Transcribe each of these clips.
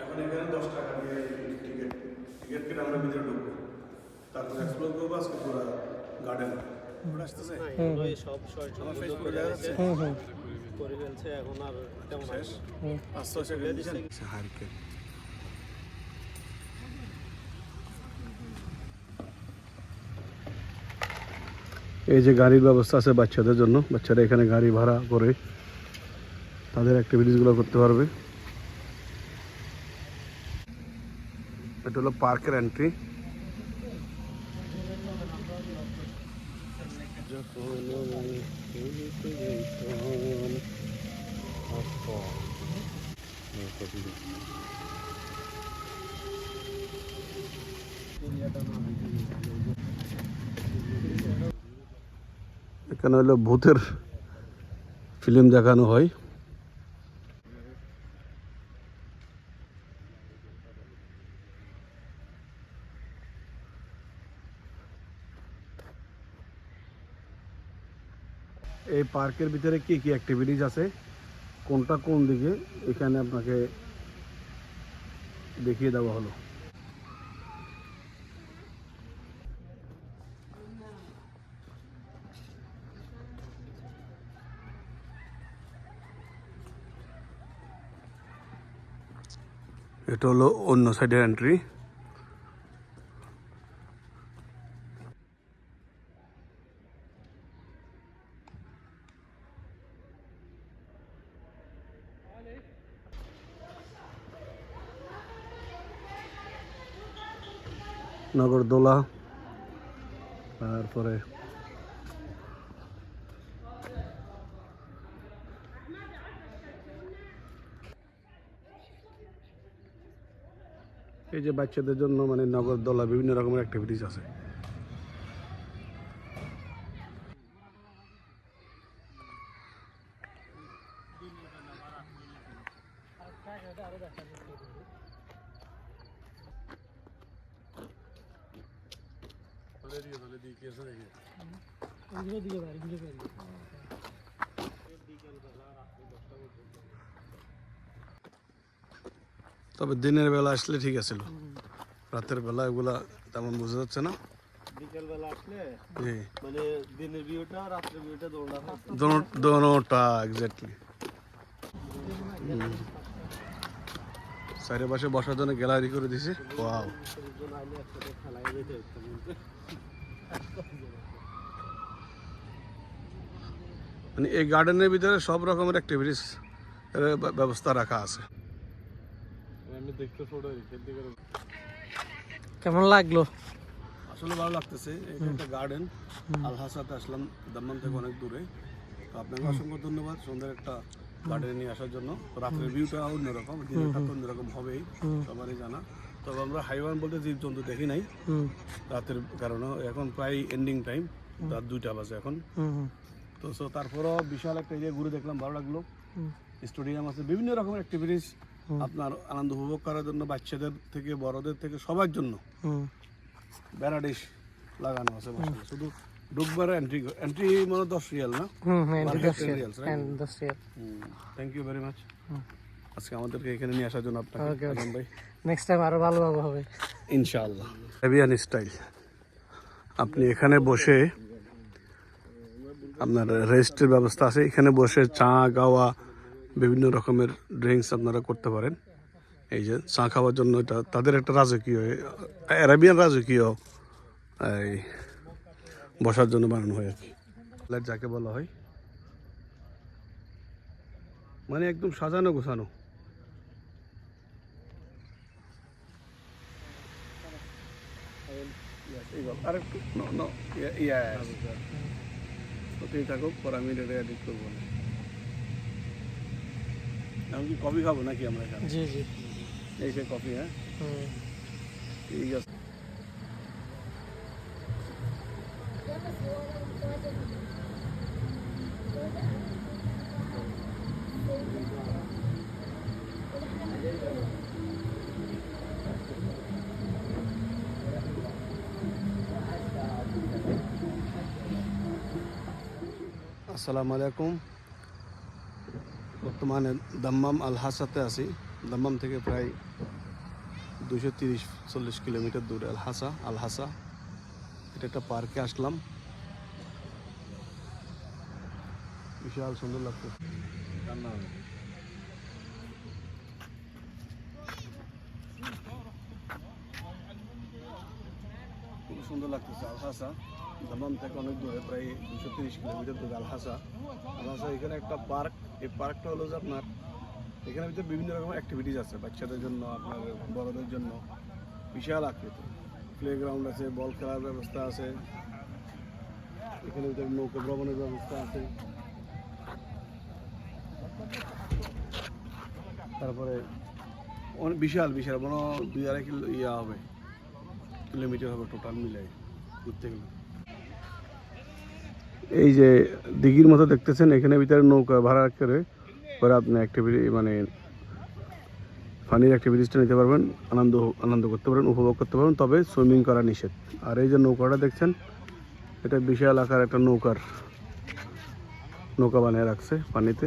এখন এখানে দশ টাকা দিয়ে টিকিট টিকিট কেটে আমরা ভিতরে ঢুকবো। তারপর এক্সপ্লোর করব আজকে পুরো গার্ডেন আসতেছে এই সব আমার ভিডিও দেখা যাচ্ছে? হুম হুম। করে ফেলছে এখন আর তেমন শেষ? পাঁচশো সেকেন্ড দিচ্ছেন হারিকেন। এই যে গাড়ির ব্যবস্থা আছে বাচ্চাদের জন্য। বাচ্চারা এখানে গাড়ি ভাড়া করে তাদের অ্যাক্টিভিটিসগুলো করতে পারবে। এটা হলো পার্কের এন্ট্রি এখানে হলো ভূতের ফিল্ম দেখানো হয়। পার্কের ভিতরে কি কি অ্যাক্টিভিটিস আছে? কোনটা কোন দিকে? এখানে আপনাকে দেখিয়ে দেওয়া হলো। এটা হলো অন্য সাইডের এন্ট্রি নগরদোলা তারপরে এই যে বাচ্চাদের জন্য মানে নগরদোলা বিভিন্ন রকমের অ্যাক্টিভিটিস আছে পারি এগুলো পারি তবে দিনের বেলা আসলে ঠিক আছে রাতের বেলা এগুলা তেমন বোঝা যাচ্ছে না। বিকালবেলা আসলে মানে দিনের ভিউটা রাতের ভিউটা দোনোটা এক্স্যাক্টলি সাইডে পাশে বসার জন্য গ্যালারি করে দিছে। ওয়াও মানে এই গার্ডেনের ভিতরে সব রকমের অ্যাক্টিভিটিস ব্যবস্থা রাখা আছে। আমি দেখতে ছোট কেমন লাগল? আসলে ভালো লাগতেছে এটা একটা গার্ডেন আলহাসাতে আসলাম দাম্মান থেকে অনেক দূরে। তো আপনাকে অসংখ্য ধন্যবাদ সুন্দর একটা গার্ডেনে নিয়ে আসার জন্য। রাত্রের ভিউটা অন্যরকম দিনেরটা তো অন্যরকম হবেই সবারই জানা। তবে আমরা হাইওয়ান বলতে জীবজন্তু দেখি নাই। রাতের কারণে এখন প্রায় এন্ডিং টাইম রাত দুইটা বাজে এখন। তো সো তারপরও বিশাল একটা এরিয়া ঘুরে দেখলাম ভালো লাগল। স্টেডিয়াম আছে বিভিন্ন রকমের অ্যাক্টিভিটিস আপনার আনন্দ উপভোগ করার জন্য বাচ্চাদের থেকে বড়দের থেকে সবার জন্য। হুম। ব্যারাডিশ লাগানো আছে শুধু ঢুকবার এন্ট্রি এন্ট্রি মানে দশ রিয়াল না? হুম থ্যাংক ইউ ভেরি মাচ আজকে আমাদেরকে এখানে নিয়ে আসার জন্য আপনাকে ভাই। নেক্সট টাইম আরও ভালোভাবে হবে। ইনশাআল্লাহ। হ্যাভিয়ান স্টাইল আপনি এখানে বসে আপনার রেস্টের ব্যবস্থা আছে। এখানে বসে চা গাওয়া বিভিন্ন রকমের ড্রিঙ্কস আপনারা করতে পারেন। এই যে চা খাওয়ার জন্য এটা তাদের একটা রাজকীয় অ্যারাবিয়ান রাজকীয় এই বসার জন্য বানানো হয় আর কি। ফ্ল্যাট যাকে বলা হয়। মানে একদম সাজানো গোছানো। আরেকটু নো নো ইয়াস ওতেই থাকুক পর আমি এটা এডিট করব। না আমি কি কফি খাব নাকি আমরা এখানে? জি জি। এই সে কফি হ্যাঁ? ঠিক আছে। আসসালামু আলাইকুম। বর্তমানে দাম্মাম আল হাসাতে আছি। দাম্মাম থেকে প্রায় দুশো তিরিশ চল্লিশ কিলোমিটার দূরে আলহাসা আলহাসা। এটা একটা পার্কে আসলাম। বিশাল সুন্দর লাগতো কান্না খুব সুন্দর লাগতেছে আলহাসা। দামাম থেকে অনেক দূরে, প্রায় দুশো তিরিশ কিলোমিটার দূরে আলহাসা। আলহাসা, এখানে একটা পার্ক, এই পার্কটা হলো যে আপনার এখানে ভিতরে বিভিন্ন রকম অ্যাক্টিভিটিস আছে, বাচ্চাদের জন্য, আপনার বড়দের জন্য। বিশাল আকৃতি। প্লে গ্রাউন্ড আছে, বল খেলার ব্যবস্থা আছে। এখানে ভিতরে নৌকা ভ্রমণের ব্যবস্থা আছে। তারপরে অনেক বিশাল বিশাল, মনে দুই আড়াই কিলো ইয়া হবে, কিলোমিটার হবে টোটাল মিলে ঘুরতে গেলে। এই যে দিঘির মতো দেখতেছেন, এখানে ভিতরে নৌকা ভাড়া করে পরে আপনি অ্যাক্টিভিটি মানে ফানির অ্যাক্টিভিটিসটা নিতে পারবেন, আনন্দ আনন্দ করতে পারবেন, উপভোগ করতে পারবেন, তবে সুইমিং করা নিষেধ। আর এই যে নৌকাটা দেখছেন, এটা বিশাল আকার একটা নৌকার, নৌকা বানিয়ে রাখছে পানিতে।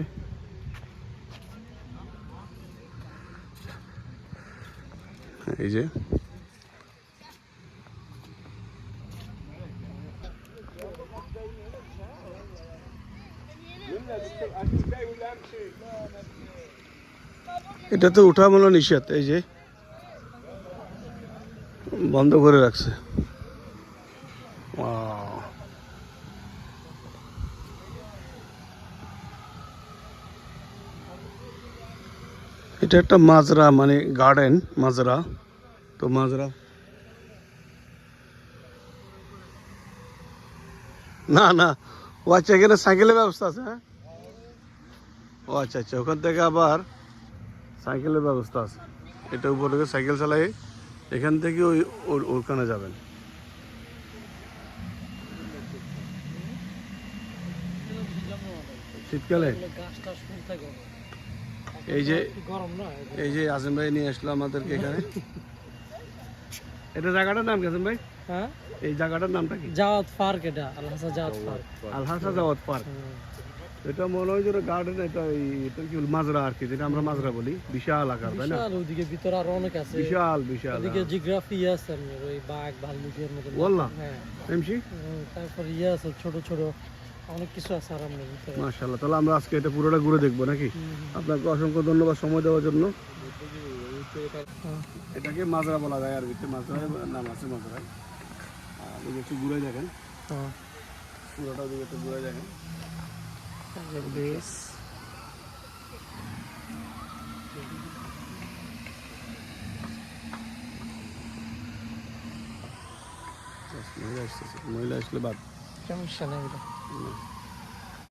এই যে। এটা তো উঠা মনে নিষেধ এই যে। বন্ধ করে রাখছে। এটা একটা মাজরা মানে গার্ডেন মাজরা। তো মাজরা। না না। ও আচ্ছা এখানে সাইকেলের ব্যবস্থা আছে হ্যাঁ? ও আচ্ছা আচ্ছা। ওখান থেকে আবার সাইকেলের ব্যবস্থা আছে। এটা উপর সাইকেল চালাই এখান থেকে ওই ওখানে যাবেন। শীতকালে? এই যে একটু গরম না? এই যে আজিম ভাই নিয়ে আসলো আমাদেরকে এখানে। এটা জায়গাটার নাম কি আজিম ভাই? হ্যাঁ? এই জায়গাটার নামটা কি? জাওয়াত পার্ক এটা Al Hasa Jawatha park. Al Hasa Jawatha park. এটা মনে হয় যে গার্ডেন এটা এই এটা কি মাজরা আর কি যেটা আমরা মাজরা বলি। বিশাল আকার তাই না? বিশাল ওইদিকে ভিতরে আরও অনেক আছে। বিশাল বিশাল। ওদিকে জিওগ্রাফি আছে ওই বাঘ ভাল্লুকের মতো বললাম হ্যাঁ। এমসি তারপর ইয়ে আছে ছোট ছোট অনেক কিছু আছে আর আপনার মাশাআল্লাহ তাহলে আমরা আজকে এটা পুরোটা ঘুরে দেখব নাকি? আপনাকে অসংখ্য ধন্যবাদ সময় দেওয়ার জন্য। হ্যাঁ। এটাকে মাজরা বলা যায় আর ভিতরে মাজরায় নাম আছে মাজরায় আর একটু ঘুরে দেখেন। হ্যাঁ। পুরোটা ওদিকে একটু ঘুরে দেখেন। বেশ। মহিলা আসতেছে মহিলা আসলে বাদ। সমস্যা নেই এটা না।